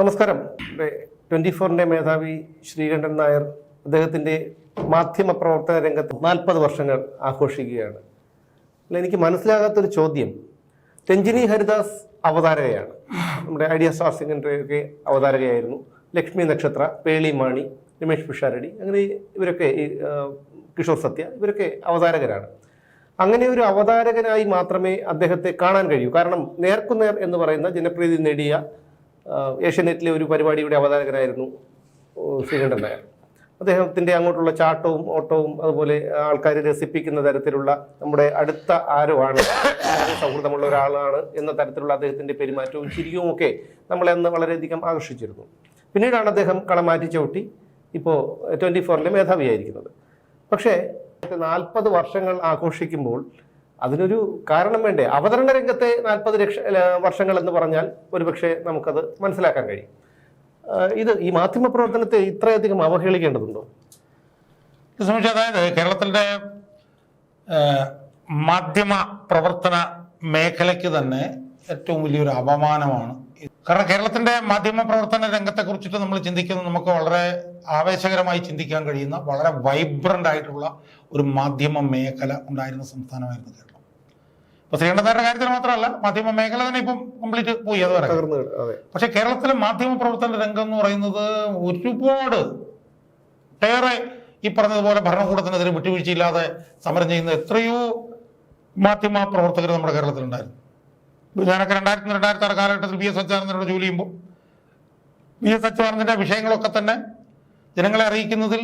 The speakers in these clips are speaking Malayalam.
നമസ്കാരം. ട്വന്റി ഫോറിന്റെ മേധാവി ശ്രീകണ്ഠൻ നായർ അദ്ദേഹത്തിന്റെ മാധ്യമ പ്രവർത്തന രംഗത്ത് നാൽപ്പത് വർഷങ്ങൾ ആഘോഷിക്കുകയാണ്. എനിക്ക് മനസ്സിലാകാത്തൊരു ചോദ്യം. രഞ്ജിനി ഹരിദാസ് അവതാരകയാണ്. നമ്മുടെ ഐഡിയ സ്റ്റാർ സിംഗിന്റെ ഒക്കെ അവതാരകയായിരുന്നു. ലക്ഷ്മി നക്ഷത്ര പേളി മാണി രമേഷ് പിഷാരടി അങ്ങനെ ഇവരൊക്കെ കിഷോർ സത്യ ഇവരൊക്കെ അവതാരകരാണ്. അങ്ങനെ ഒരു അവതാരകനായി മാത്രമേ അദ്ദേഹത്തെ കാണാൻ കഴിയൂ. കാരണം നേർക്കുനേർ എന്ന് പറയുന്ന ജനപ്രീതി നേടിയ ഏഷ്യാനെറ്റിലെ ഒരു പരിപാടിയുടെ അവതാരകനായിരുന്നു ശ്രീകണ്ഠൻ നായർ. അദ്ദേഹത്തിന്റെ അങ്ങോട്ടുള്ള ചാട്ടവും ഓട്ടവും അതുപോലെ ആൾക്കാരെ രസിപ്പിക്കുന്ന തരത്തിലുള്ള നമ്മുടെ അടുത്ത ആരുമാണ് സൗഹൃദമുള്ള ഒരാളാണ് എന്ന തരത്തിലുള്ള അദ്ദേഹത്തിന്റെ പെരുമാറ്റവും ചിരിയും ഒക്കെ നമ്മളെ അന്ന് വളരെയധികം ആകർഷിച്ചിരുന്നു. പിന്നീടാണ് അദ്ദേഹം കളം മാറ്റി ചവിട്ടി ഇപ്പോൾ ട്വന്റി ഫോറിലെ മേധാവിയായിരിക്കുന്നത്. പക്ഷേ നാൽപ്പത് വർഷങ്ങൾ ആഘോഷിക്കുമ്പോൾ അതിനൊരു കാരണം വേണ്ടേ? അവതരണ രംഗത്തെ നാൽപ്പത് ലക്ഷ വർഷങ്ങൾ എന്ന് പറഞ്ഞാൽ ഒരുപക്ഷെ നമുക്കത് മനസ്സിലാക്കാൻ കഴിയും. ഇത് ഈ മാധ്യമ പ്രവർത്തനത്തെ ഇത്രയധികം അവഹേളിക്കേണ്ടതുണ്ടോ? അതായത് കേരളത്തിന്റെ മാധ്യമ പ്രവർത്തന മേഖലയ്ക്ക് തന്നെ ഏറ്റവും വലിയൊരു അപമാനമാണ്. കാരണം കേരളത്തിന്റെ മാധ്യമ പ്രവർത്തന രംഗത്തെ കുറിച്ചിട്ട് നമ്മൾ ചിന്തിക്കുന്നത് നമുക്ക് വളരെ ആവേശകരമായി ചിന്തിക്കാൻ കഴിയുന്ന വളരെ വൈബ്രന്റ് ആയിട്ടുള്ള ഒരു മാധ്യമ മേഖല ഉണ്ടായിരുന്ന സംസ്ഥാനമായിരുന്നു കേരളം. ഇപ്പൊ ശ്രീകണ്ഠനാരുടെ കാര്യത്തിൽ മാത്രമല്ല മാധ്യമ മേഖല തന്നെ ഇപ്പം കംപ്ലീറ്റ് പോയി അത് പറയാം പക്ഷെ കേരളത്തിലെ മാധ്യമ പ്രവർത്തന രംഗം എന്ന് പറയുന്നത് ഒരുപാട് ഏറെ ഈ പറഞ്ഞതുപോലെ ഭരണകൂടത്തിനെതിരെ വിട്ടുവീഴ്ചയില്ലാതെ സമരം ചെയ്യുന്ന എത്രയോ മാധ്യമ പ്രവർത്തകർ നമ്മുടെ കേരളത്തിലുണ്ടായിരുന്നു. ഞാനൊക്കെ രണ്ടായിരത്തി രണ്ടായിരത്തി ആറ് കാലഘട്ടത്തിൽ വി എസ് അച്യുതാനന്ദനോട് ജോലി ചെയ്യുമ്പോൾ വി എസ് അച്യുതാനന്ദന്റെ വിഷയങ്ങളൊക്കെ തന്നെ ജനങ്ങളെ അറിയിക്കുന്നതിൽ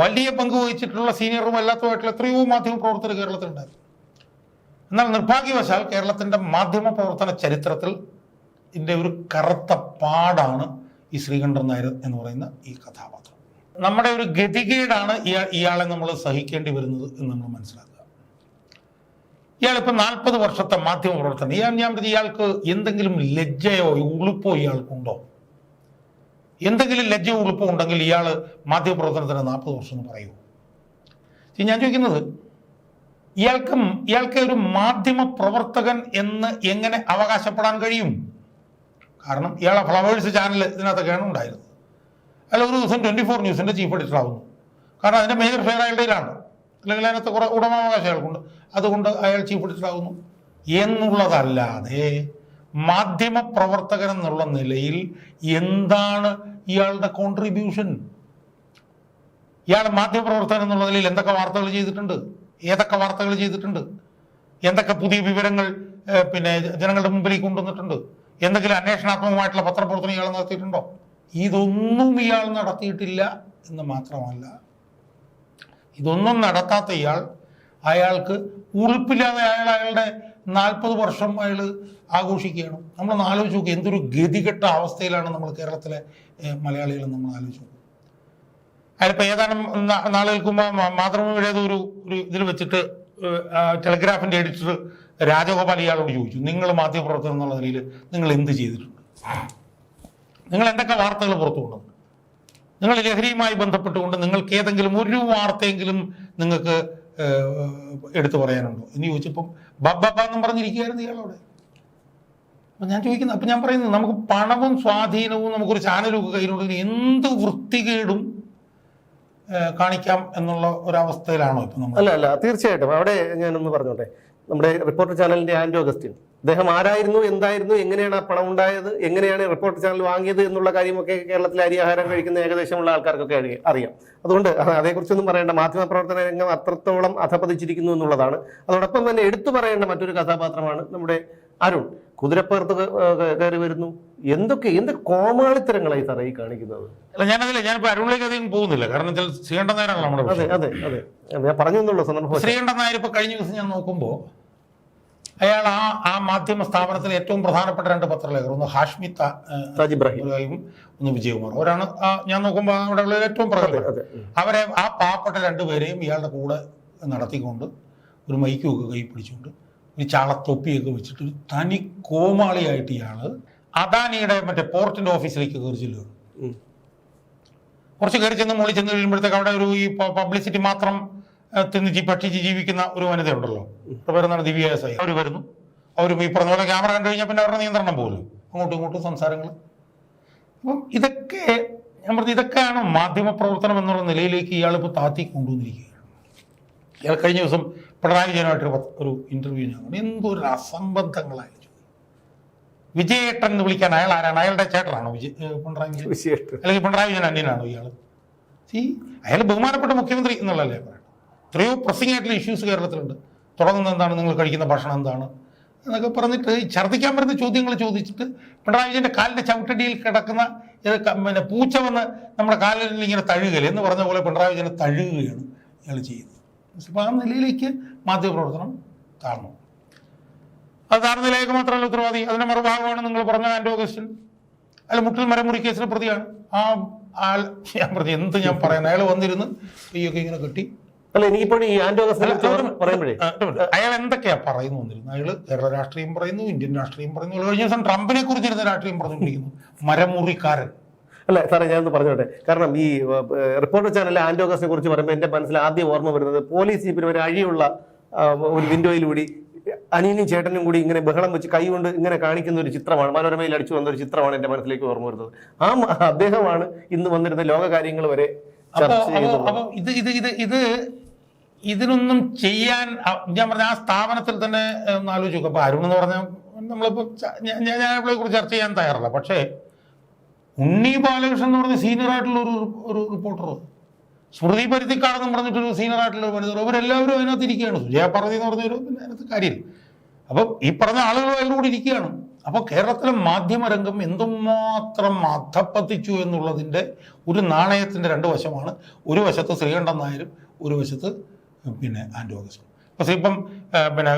വലിയ പങ്ക് വഹിച്ചിട്ടുള്ള സീനിയറും അല്ലാത്തതുമായിട്ടുള്ള എത്രയോ മാധ്യമ പ്രവർത്തകർ കേരളത്തിലുണ്ടായിരുന്നു. എന്നാൽ നിർഭാഗ്യവശാൽ കേരളത്തിന്റെ മാധ്യമ പ്രവർത്തന ചരിത്രത്തിൽ ഇതിന്റെ ഒരു കറുത്ത പാടാണ് ഈ ശ്രീകണ്ഠൻ നായർ എന്ന് പറയുന്ന ഈ കഥാപാത്രം. നമ്മുടെ ഒരു ഗതികേടാണ് ഇയാൾ ഇയാളെ നമ്മൾ സഹിക്കേണ്ടി വരുന്നത് എന്ന് നമ്മൾ മനസ്സിലാക്കുക. ഇയാളിപ്പോൾ നാൽപ്പത് വർഷത്തെ മാധ്യമ പ്രവർത്തനം ഇയാൾ ഞാൻ ഇയാൾക്ക് എന്തെങ്കിലും ലജ്ജയോ ഉളുപ്പോ ഇയാൾക്കുണ്ടോ? എന്തെങ്കിലും ലജ്ജയോ ഉളുപ്പോ ഉണ്ടെങ്കിൽ ഇയാൾ മാധ്യമപ്രവർത്തനത്തിന് നാൽപ്പത് വർഷം എന്ന് പറയൂ. ഞാൻ ചോദിക്കുന്നത് ഇയാൾക്ക് ഇയാൾക്ക് ഒരു മാധ്യമ പ്രവർത്തകൻ എന്ന് എങ്ങനെ അവകാശപ്പെടാൻ കഴിയും? കാരണം ഇയാളെ ഫ്ലവേഴ്സ് ചാനൽ ഇതിനകത്തൊക്കെയാണ് ഉണ്ടായിരുന്നത്. അല്ല ഒരു ദിവസം ട്വന്റി ഫോർ ന്യൂസിന്റെ ചീഫ് എഡിറ്റർ ആവുന്നു കാരണം അതിന്റെ മേജർ ഫെയർ അയാളുടെയിലാണ് അല്ലെങ്കിൽ അതിനകത്ത് കുറേ ഉടമാവകാശം അയാൾക്കുണ്ട് അതുകൊണ്ട് അയാൾ ചീഫ് എഡിറ്റർ ആകുന്നു. എന്നുള്ളതല്ലാതെ മാധ്യമ പ്രവർത്തകൻ എന്നുള്ള നിലയിൽ എന്താണ് ഇയാളുടെ കോൺട്രിബ്യൂഷൻ ഇയാൾ മാധ്യമപ്രവർത്തകൻ എന്നുള്ള നിലയിൽ എന്തൊക്കെ വാർത്തകൾ ചെയ്തിട്ടുണ്ട്? ഏതൊക്കെ വാർത്തകൾ ചെയ്തിട്ടുണ്ട്? എന്തൊക്കെ പുതിയ വിവരങ്ങൾ പിന്നെ ജനങ്ങളുടെ മുമ്പിലേക്ക് കൊണ്ടുവന്നിട്ടുണ്ട്? എന്തെങ്കിലും അന്വേഷണാത്മകമായിട്ടുള്ള പത്രപ്രവർത്തനം ഇയാൾ നടത്തിയിട്ടുണ്ടോ? ഇതൊന്നും ഇയാൾ നടത്തിയിട്ടില്ല എന്ന് മാത്രമല്ല ഇതൊന്നും നടത്താത്ത ഇയാൾ അയാൾക്ക് ഉറുപ്പില്ലാതെ അയാൾ അയാളുടെ നാൽപ്പത് വർഷം അയാൾ ആഘോഷിക്കുകയാണ്. നമ്മൾ ആലോചിച്ച് നോക്കുക എന്തൊരു ഗതികെട്ട അവസ്ഥയിലാണ് നമ്മൾ കേരളത്തിലെ മലയാളികൾ നമ്മൾ ആലോചിച്ച് നോക്കുക അതിലിപ്പോൾ ഏതാനും നാളുകൾക്ക് മുമ്പ് മാതൃഭൂമിയുടെ ഒരു ഒരു ഇതിൽ വെച്ചിട്ട് ടെലിഗ്രാഫിന്റെ എഡിറ്റർ രാജഗോപാൽ ഇയാളോട് ചോദിച്ചു നിങ്ങൾ മാധ്യമപ്രവർത്തനം എന്നുള്ള നിലയിൽ നിങ്ങൾ എന്ത് ചെയ്തിട്ടുണ്ട്? നിങ്ങൾ എന്തൊക്കെ വാർത്തകൾ പുറത്തു കൊണ്ടുവന്നു നിങ്ങൾ ലഹരിയുമായി ബന്ധപ്പെട്ടുകൊണ്ട് നിങ്ങൾക്ക് ഏതെങ്കിലും ഒരു വാർത്തയെങ്കിലും നിങ്ങൾക്ക് എടുത്തു പറയാനുണ്ടോ? എന്ന് ചോദിച്ചപ്പം ബബ്ബ എന്നും പറഞ്ഞിരിക്കുകയായിരുന്നു ഇയാളോട് അപ്പം ഞാൻ ചോദിക്കുന്നത് അപ്പം ഞാൻ പറയുന്നത് നമുക്ക് പണവും സ്വാധീനവും നമുക്കൊരു ചാനലും ഒക്കെ കയ്യിലുണ്ടെങ്കിൽ എന്ത് വൃത്തികേടും കാണിക്കാം എന്നുള്ള ഒരവസ്ഥയിലാണോ ഇപ്പം നമ്മൾ? അല്ല അല്ല തീർച്ചയായിട്ടും. അവിടെ ഞാനൊന്ന് പറഞ്ഞോട്ടെ. നമ്മുടെ റിപ്പോർട്ടർ ചാനലിന്റെ ആൻഡോ അഗസ്റ്റിൻ. അദ്ദേഹം ആരായിരുന്നു എന്തായിരുന്നു എങ്ങനെയാണ് ആ പണം ഉണ്ടായത് എങ്ങനെയാണ് റിപ്പോർട്ടർ ചാനൽ വാങ്ങിയത് എന്നുള്ള കാര്യമൊക്കെ കേരളത്തിലെ അരിയാഹാരം കഴിക്കുന്ന ഏകദേശമുള്ള ആൾക്കാർക്കൊക്കെ അറിയാം. അതുകൊണ്ട് അത് അതേക്കുറിച്ചൊന്നും പറയേണ്ട. മാധ്യമ പ്രവർത്തന രംഗം അത്രത്തോളം അധപതിച്ചിരിക്കുന്നു എന്നുള്ളതാണ്. അതോടൊപ്പം തന്നെ എടുത്തു പറയേണ്ട മറ്റൊരു കഥാപാത്രമാണ് നമ്മുടെ അരുൺ. കുതിരപ്പുറത്ത് കയറി വരുന്നു. എന്തൊക്കെ എന്ത് കോമാളിത്തരങ്ങളായി സാറേ ഈ കാണിക്കുന്നത്? അല്ല ഞാനതില്ല ഞാനിപ്പോ അരുണിലേക്ക് അധികം പോകുന്നില്ല. കാരണം ചില ശ്രീകണ്ഠൻ നായരാണ് നമ്മുടെ അതെ അതെ അതെ. ഞാൻ പറഞ്ഞു എന്നുള്ള സന്ദർഭം ശ്രീകണ്ഠൻ നായർ ഇപ്പൊ കഴിഞ്ഞ ദിവസം ഞാൻ നോക്കുമ്പോൾ അയാൾ ആ ആ മാധ്യമ സ്ഥാപനത്തിലെ ഏറ്റവും പ്രധാനപ്പെട്ട രണ്ട് പത്രലേഖർ ഒന്ന് ഹാഷ്മി താജ് ഇബ്രാഹിം. ഒന്ന് വിജയകുമാർ. അവരാണ് ആ ഞാൻ നോക്കുമ്പോൾ അവിടെ ഉള്ള ഏറ്റവും പ്രധാനപ്പെട്ട അവരെ ആ പാവപ്പെട്ട രണ്ടുപേരെയും ഇയാളുടെ കൂടെ നടത്തിക്കൊണ്ട് ഒരു മൈക്കുമൊക്കെ കൈ പിടിച്ചുകൊണ്ട് ഒരു ചാളത്തൊപ്പിയൊക്കെ വെച്ചിട്ട് ഒരു തനി കോമാളിയായിട്ട് ഇയാൾ അദാനിയുടെ മറ്റേ പോർട്ടിന്റെ ഓഫീസിലേക്ക് കയറി ചെല്ലുകയാണ്. കുറച്ച് കയറി ചെന്ന് മുകളിൽ ചെന്ന് കഴിയുമ്പോഴത്തേക്ക് അവിടെ ഒരു ഈ പബ്ലിസിറ്റി മാത്രം തിന്ന് ഭക്ഷിച്ച് ജീവിക്കുന്ന ഒരു വനിതയുണ്ടല്ലോ. അവരുടെ പേരെന്താണ് ദിവ്യ സായി. അവർ വരുന്നു. അവർ ഈ പറഞ്ഞ പോലെ ക്യാമറ കണ്ടു കഴിഞ്ഞാൽ പിന്നെ അവരുടെ നിയന്ത്രണം പോകുമല്ലോ അങ്ങോട്ടും ഇങ്ങോട്ടും സംസാരങ്ങൾ അപ്പം ഇതൊക്കെ ഞാൻ പറഞ്ഞു ഇതൊക്കെയാണ് മാധ്യമ പ്രവർത്തനം എന്നുള്ള നിലയിലേക്ക് ഇയാൾ ഇപ്പോൾ താത്തി കൊണ്ടുവന്നിരിക്കുകയാണ്. ഇയാൾ കഴിഞ്ഞ ദിവസം പിണറായി വിജയനുമായിട്ട് ഒരു ഇന്റർവ്യൂ ഞാൻ കണ്ടു എന്തൊരു അസംബന്ധങ്ങളായി വിജയേട്ടൻ എന്ന് വിളിക്കാൻ അയാൾ ആരാണ്? അയാളുടെ ചേട്ടനാണോ വിജയ് പിണറായി വിജയൻ? അല്ലെങ്കിൽ പിണറായി വിജയൻ അന്യനാണോ ഇയാൾ സി അയാൾ ബഹുമാനപ്പെട്ട മുഖ്യമന്ത്രി എന്നുള്ളതല്ലേ എത്രയോ പ്രസിംഗ് ആയിട്ടുള്ള ഇഷ്യൂസ് കേരളത്തിലുണ്ട്. തുടങ്ങുന്നത് എന്താണ്? നിങ്ങൾ കഴിക്കുന്ന ഭക്ഷണം എന്താണ്? എന്നൊക്കെ പറഞ്ഞിട്ട് ഛർദ്ദിക്കാൻ വരുന്ന ചോദ്യങ്ങൾ ചോദിച്ചിട്ട് പിണറായി വിജയന്റെ കാലിന്റെ ചവിട്ടടിയിൽ കിടക്കുന്ന പിന്നെ പൂച്ച വന്ന് നമ്മുടെ കാലിൽ ഇങ്ങനെ തഴുകൽ എന്ന് പറഞ്ഞ പോലെ പിണറായി വിജയനെ തഴുകുകയാണ് ഇയാൾ ചെയ്യുന്നത്. അപ്പോൾ ആ നിലയിലേക്ക് മാധ്യമപ്രവർത്തനം താഴ്ന്നു. അത് താഴ്ന്ന നിലയിലേക്ക് മാത്രമല്ല ഉത്തരവാദി. അതിന്റെ മറുഭാഗമാണ് നിങ്ങൾ പറഞ്ഞ ആൻഡോ അഗസ്റ്റിൻ അല്ല മുട്ടിൽ മരമുറി കേസിലെ പ്രതിയാണ്. ആ ആൾ ഞാൻ പറഞ്ഞു എന്ത് ഞാൻ പറയാൻ അയാൾ വന്നിരുന്ന് കൈയൊക്കെ ഇങ്ങനെ കെട്ടി അല്ല എനിക്കിപ്പോൾ ഈ പറയുമ്പോഴേ. അയാൾ എന്തൊക്കെയാ പറയുന്നു അയാൾ അയാൾ കേരള രാഷ്ട്രീയം പറയുന്നു ഇന്ത്യൻ രാഷ്ട്രീയം പറയുന്നു. കഴിഞ്ഞ ദിവസം ട്രംപിനെ കുറിച്ചിരുന്ന രാഷ്ട്രീയം പറഞ്ഞുകൊണ്ടിരിക്കുന്നു. മരമുറിക്കാരൻ. അല്ല സാറേ ഞാനൊന്ന് പറഞ്ഞോട്ടെ. കാരണം ഈ റിപ്പോർട്ടർ ചാനലിലെ ആൻഡോഗസിനെ കുറിച്ച് പറയുമ്പോൾ എന്റെ മനസ്സിൽ ആദ്യം ഓർമ്മ വരുന്നത് പോലീസ് ജീപ്പിന് ഒരു അഴിയുള്ള ഒരു വിൻഡോയിലൂടി അനിയനും ചേട്ടനും കൂടി ഇങ്ങനെ ബഹളം വെച്ച് കൈ കൊണ്ട് ഇങ്ങനെ കാണിക്കുന്ന ഒരു ചിത്രമാണ് മനോരമയിൽ അടിച്ചു വന്ന ഒരു ചിത്രമാണ് എന്റെ മനസ്സിലേക്ക് ഓർമ്മ വരുന്നത്. ആ അദ്ദേഹമാണ് ഇന്ന് വന്നിരുന്ന ലോക കാര്യങ്ങൾ വരെ അപ്പോ ചർച്ച ചെയ്യുന്നത് ഇത് ഇത് ഇത് ഇത് ഇതിനൊന്നും ചെയ്യാൻ ഞാൻ പറഞ്ഞ ആ സ്ഥാപനത്തിൽ തന്നെ ഒന്ന് ആലോചിച്ച് അപ്പൊ അരുൺ എന്ന് പറഞ്ഞാൽ നമ്മളിപ്പോ ഞാൻ അവളെ കുറിച്ച് ചർച്ച ചെയ്യാൻ തയ്യാറല്ല. പക്ഷേ ഉണ്ണി ബാലകൃഷ്ണൻ എന്ന് പറഞ്ഞ സീനിയർ ആയിട്ടുള്ള ഒരു ഒരു റിപ്പോർട്ടർ സ്മൃതി പരുത്തിക്കാടെന്ന് പറഞ്ഞിട്ടൊരു സീനിയർ ആയിട്ടുള്ള ഒരു മനുഷ്യർ അവരെല്ലാവരും അതിനകത്ത് ഇരിക്കുകയാണ്. സുജയ പാർവതി എന്ന് പറഞ്ഞൊരു അതിനകത്ത് കാര്യമില്ല. അപ്പം ഈ പറഞ്ഞ ആളുകൾ അതിന്റെ കൂടെ ഇരിക്കുകയാണ്. അപ്പോൾ കേരളത്തിലെ മാധ്യമരംഗം എന്തുമാത്രം അധപ്പത്തിച്ചു എന്നുള്ളതിന്റെ ഒരു നാണയത്തിന്റെ രണ്ട് വശമാണ്. ഒരു വശത്ത് ശ്രീകണ്ഠൻ നായരും ഒരു വശത്ത് പിന്നെ ആൻഡ് ഓഗസ്റ്റ്. പക്ഷേ ഇപ്പം പിന്നെ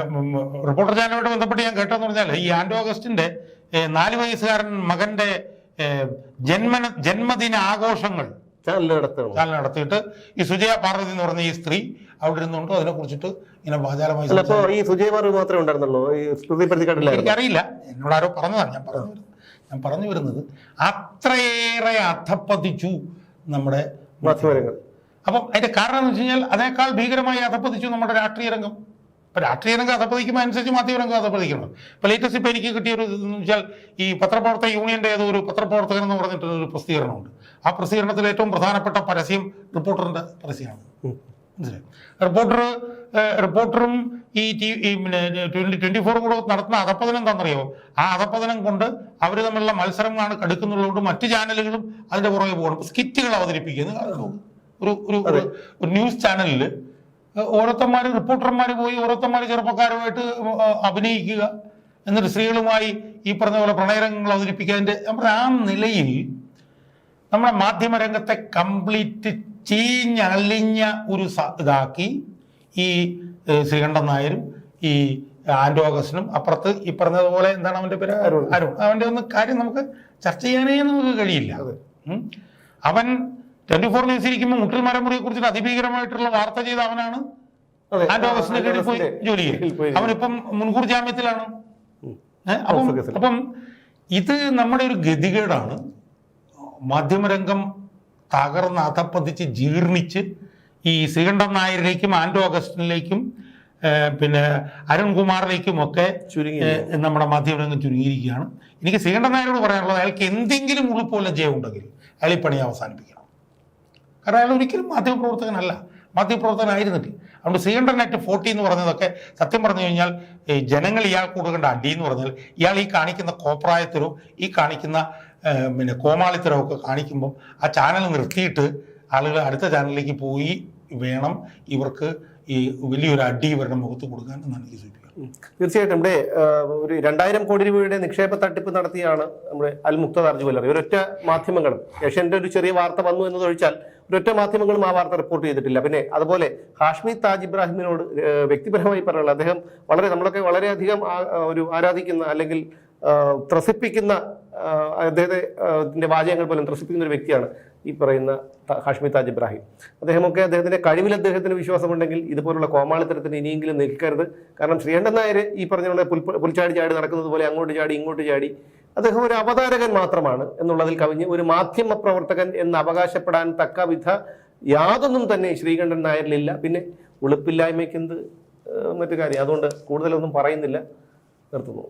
റിപ്പോർട്ടർ ചാനലുമായിട്ട് ബന്ധപ്പെട്ട് ഞാൻ കേട്ടതെന്ന് പറഞ്ഞാൽ ഈ ആൻഡ് ഓഗസ്റ്റിന്റെ നാല് വയസ്സുകാരൻ മകന്റെ ജന്മ ജന്മന ജന്മദിന ആഘോഷങ്ങൾ ചാനൽ നടത്തിയിട്ട് ഈ സുജയ പാർവതി എന്ന് പറഞ്ഞ ഈ സ്ത്രീ അവിടെ ഇരുന്നുണ്ടോ അതിനെ കുറിച്ചിട്ട് ഇങ്ങനെ വാചാലമായി ഈ സുജയ് മാത്രമേ ഉണ്ടായിരുന്നുള്ളൂ? ഈ എനിക്കറിയില്ല. എന്നോട് ആരോ പറഞ്ഞതാണ് ഞാൻ പറഞ്ഞു ഞാൻ പറഞ്ഞു വരുന്നത് അത്രയേറെ അധപ്പതിച്ചു നമ്മുടെ മാധ്യമരംഗം. അപ്പം അതിന്റെ കാരണം എന്ന് വെച്ച് കഴിഞ്ഞാൽ അതിനേക്കാൾ ഭീകരമായി അധപ്പതിച്ചു നമ്മുടെ രാഷ്ട്രീയ രംഗം. ഇപ്പൊ രാഷ്ട്രീയ രംഗം അധപ്പതിക്കുമ്പോൾ അനുസരിച്ച് മാധ്യമരംഗം അധപ്പതിക്കണം ഇപ്പൊ ലേറ്റസ്റ്റ് ഇപ്പൊ എനിക്ക് കിട്ടിയ ഒരു ഇതെന്ന് വെച്ചാൽ ഈ പത്രപ്രവർത്തക യൂണിയന്റെ ഏതോ ഒരു പത്രപ്രവർത്തകൻ എന്ന് പറഞ്ഞിട്ട് ഒരു പ്രസിദ്ധീകരണമുണ്ട്. ആ പ്രസിദ്ധീകരണത്തിൽ ഏറ്റവും പ്രധാനപ്പെട്ട പരസ്യം റിപ്പോർട്ടറിന്റെ പരസ്യമാണ്. മനസ്സിലായി? റിപ്പോർട്ടർ റിപ്പോർട്ടറും ഈ ടി പിന്നെ ട്വന്റി ട്വന്റി ഫോറും കൂടെ നടത്തുന്ന അധപ്പതനം എന്താണെന്നറിയോ ആ അധപ്പതനം കൊണ്ട് അവർ തമ്മിലുള്ള മത്സരമാണ് കടുക്കുന്നുള്ളതുകൊണ്ട് മറ്റു ചാനലുകളും അതിന്റെ പുറകെ പോകണം. സ്കിറ്റുകൾ അവതരിപ്പിക്കുന്നത് ഒരു ഒരു ന്യൂസ് ചാനലിൽ ഓരോരുത്തന്മാർ റിപ്പോർട്ടർമാർ പോയി ഓരോരുത്തന്മാർ ചെറുപ്പക്കാരുമായിട്ട് അഭിനയിക്കുക. എന്നിട്ട് സ്ത്രീകളുമായി ഈ പറഞ്ഞ പോലെ പ്രണയരംഗങ്ങൾ അവതരിപ്പിക്കുക. നമ്മുടെ ആ നിലയിൽ നമ്മുടെ മാധ്യമരംഗത്തെ കംപ്ലീറ്റ് ചീഞ്ഞളിഞ്ഞ ഒരു ഇതാക്കി ഈ ശ്രീകണ്ഠൻ നായരും ഈ ആൻഡോ അഗസ്റ്റിനും അപ്പുറത്ത് ഈ പറഞ്ഞതുപോലെ എന്താണ് അവന്റെ പേര്. അരുൺ. അവന്റെ ഒന്ന് കാര്യം നമുക്ക് ചർച്ച ചെയ്യാനേ നമുക്ക് കഴിയില്ല. അവൻ ട്വന്റി ഫോർ ന്യൂസ് ഇരിക്കുമ്പോൾ മുട്ടിൽ മരമുറിയെ കുറിച്ചിട്ട് അതിഭീകരമായിട്ടുള്ള വാർത്ത ചെയ്ത അവനാണ് ആൻഡോ കീഴിൽ പോയി ജോലി ചെയ്യും അവനിപ്പം മുൻകൂർ ജാമ്യത്തിലാണ്. അപ്പം. അപ്പം ഇത് നമ്മുടെ ഒരു ഗതികേടാണ്. മാധ്യമരംഗം തകർന്ന് അധപ്പതിച്ച് ജീർണിച്ച് ഈ ശ്രീകണ്ഠൻ നായരിലേക്കും ആൻഡോ അഗസ്റ്റിനിലേക്കും പിന്നെ അരുൺകുമാറിലേക്കും ഒക്കെ ചുരുങ്ങി നമ്മുടെ മാധ്യമരംഗം ചുരുങ്ങിയിരിക്കുകയാണ്. എനിക്ക് ശ്രീകണ്ഠൻ നായരോട് പറയാനുള്ളത് അയാൾക്ക് എന്തെങ്കിലും ഉളുപ്പോ ലജ്ജയോ ഉണ്ടെങ്കിൽ അയാൾ ഈ പണി അവസാനിപ്പിക്കണം. കാരണം അയാൾ ഒരിക്കലും മാധ്യമപ്രവർത്തകനല്ല മാധ്യമപ്രവർത്തകനായിരുന്നില്ല അതുകൊണ്ട് ശ്രീകണ്ഠൻ നെറ്റ് ഫോർട്ടി എന്ന് പറഞ്ഞതൊക്കെ സത്യം പറഞ്ഞു കഴിഞ്ഞാൽ ജനങ്ങൾ ഇയാൾ കൊടുക്കേണ്ട അടി എന്ന് പറഞ്ഞാൽ ഇയാൾ ഈ കാണിക്കുന്ന കോപ്രായത്തിലോ ഈ കാണിക്കുന്ന പിന്നെ കോമാളിത്തരവും ഒക്കെ കാണിക്കുമ്പോൾ ആ ചാനൽ നിർത്തിയിട്ട് ആളുകൾ അടുത്ത ചാനലിലേക്ക് പോയി വേണം ഇവർക്ക് ഈ വലിയൊരു അടി ഇവരുടെ മുഖത്ത് കൊടുക്കാൻ എന്നാണ് എനിക്ക് സൂചിപ്പിക്കുന്നത്. തീർച്ചയായിട്ടും ഇവിടെ ഒരു രണ്ടായിരം കോടി രൂപയുടെ നിക്ഷേപ തട്ടിപ്പ് നടത്തിയാണ് നമ്മുടെ അൽ മുക്തദാർ ജുവലറി ഒരൊറ്റ മാധ്യമങ്ങളും ഏഷ്യന്റെ ഒരു ചെറിയ വാർത്ത വന്നു എന്നതൊഴിച്ചാൽ ഒരൊറ്റ മാധ്യമങ്ങളും ആ വാർത്ത റിപ്പോർട്ട് ചെയ്തിട്ടില്ല. പിന്നെ അതുപോലെ ഹാഷ്മി താജ് ഇബ്രാഹിമിനോട് വ്യക്തിപരമായി പറയാനുള്ളത് അദ്ദേഹം വളരെ നമ്മളൊക്കെ വളരെയധികം ഒരു ആരാധിക്കുന്ന അല്ലെങ്കിൽ ത്രസിപ്പിക്കുന്ന അദ്ദേഹത്തിന്റെ വാചകങ്ങൾ പോലും ത്രസിപ്പിക്കുന്ന ഒരു വ്യക്തിയാണ് ഈ പറയുന്ന ഹാഷ്മി താജ് ഇബ്രാഹിം. അദ്ദേഹമൊക്കെ അദ്ദേഹത്തിന്റെ കഴിവിൽ അദ്ദേഹത്തിന് വിശ്വാസമുണ്ടെങ്കിൽ ഇതുപോലുള്ള കോമാളിത്തരത്തിന് ഇനിയെങ്കിലും നിൽക്കരുത്. കാരണം ശ്രീകണ്ഠൻ നായർ ഈ പറഞ്ഞ പുൽ പുൽച്ചാടി ചാടി നടക്കുന്നത് പോലെ അങ്ങോട്ട് ചാടി ഇങ്ങോട്ട് ചാടി അദ്ദേഹം ഒരു അവതാരകൻ മാത്രമാണ് എന്നുള്ളതിൽ കവിഞ്ഞ് ഒരു മാധ്യമ പ്രവർത്തകൻ എന്ന് അവകാശപ്പെടാൻ തക്ക വിധ യാതൊന്നും തന്നെ ശ്രീകണ്ഠൻ നായരിലില്ല. പിന്നെ ഉളുപ്പില്ലായ്മയ്ക്കെന്ത് മറ്റു കാര്യം? അതുകൊണ്ട് കൂടുതലൊന്നും പറയുന്നില്ല. നിർത്തുന്നു